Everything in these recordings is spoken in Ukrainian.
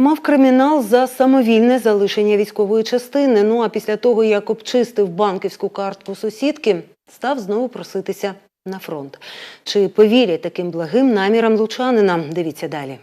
Мав кримінал за самовільне залишення військової частини. Ну а після того, як обчистив банківську картку сусідки, став знову проситися на фронт. Чи повірять таким благим намірам лучанина? Дивіться далі.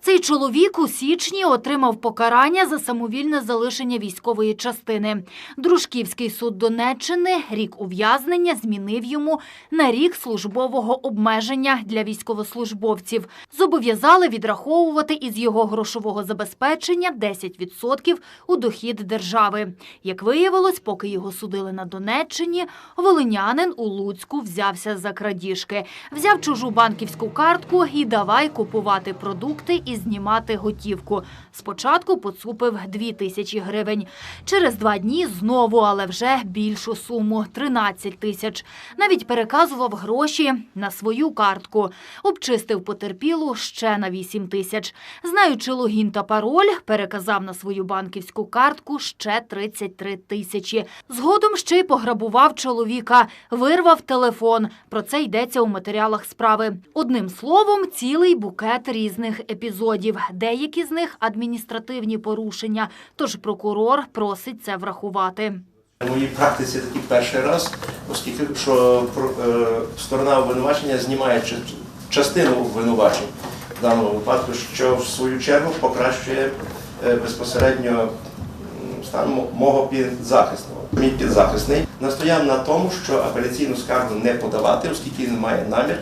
Цей чоловік у січні отримав покарання за самовільне залишення військової частини. Дружківський суд Донеччини рік ув'язнення змінив йому на рік службового обмеження для військовослужбовців. Зобов'язали відраховувати із його грошового забезпечення 10% у дохід держави. Як виявилось, поки його судили на Донеччині, волинянин у Луцьку взявся за крадіжки. Взяв чужу банківську картку і давай купувати продукти і знімати готівку. Спочатку поцупив 2 тисячі гривень. Через два дні знову, але вже більшу суму – 13 тисяч. Навіть переказував гроші на свою картку. Обчистив потерпілу ще на 8 тисяч. Знаючи логін та пароль, переказав на свою банківську картку ще 33 тисячі. Згодом ще й пограбував чоловіка, вирвав телефон. Про це йдеться у матеріалах справи. Одним словом, цілий букет різних епізодів. Деякі з них адміністративні порушення, тож прокурор просить це врахувати. В моїй практиці такий перший раз, оскільки що е, сторона обвинувачення знімає частину обвинувачень в даному випадку, що в свою чергу покращує е, безпосередньо стан мого підзахисного. Мій підзахисний настояв на тому, що апеляційну скаргу не подавати, оскільки він має намір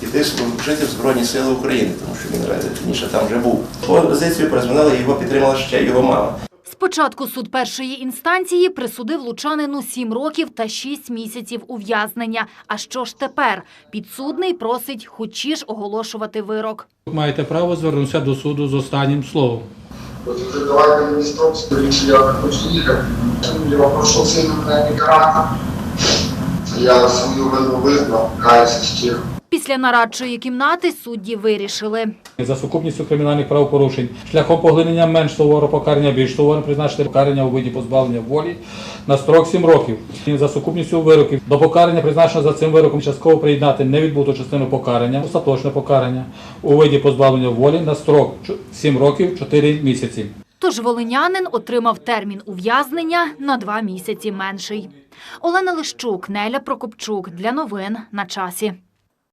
піти служити в Збройні Сили України, тому що він раніше там вже був. Позицію призвонила, його підтримала ще його мама. Спочатку суд першої інстанції присудив лучанину 7 років та 6 місяців ув'язнення. А що ж тепер? Підсудний просить хочі ж оголошувати вирок. Маєте право звернутися до суду з останнім словом. От вже давайте мені строк, що я не хочу їхати. Я попрошу сильно мене не карати. Я свою вину визнав, каюся щиро. Після нарадчої кімнати судді вирішили. За сукупністю кримінальних правопорушень шляхом поглинення менш суворого покарання більш суворо призначити покарання у виді позбавлення волі на строк 7 років. За сукупністю вироків до покарання призначено за цим вироком частково приєднати невідбуту частину покарання, остаточне покарання у виді позбавлення волі на строк 7 років 4 місяці. Тож волинянин отримав термін ув'язнення на два місяці менший. Олена Лищук, Неля Прокопчук. Для новин на часі.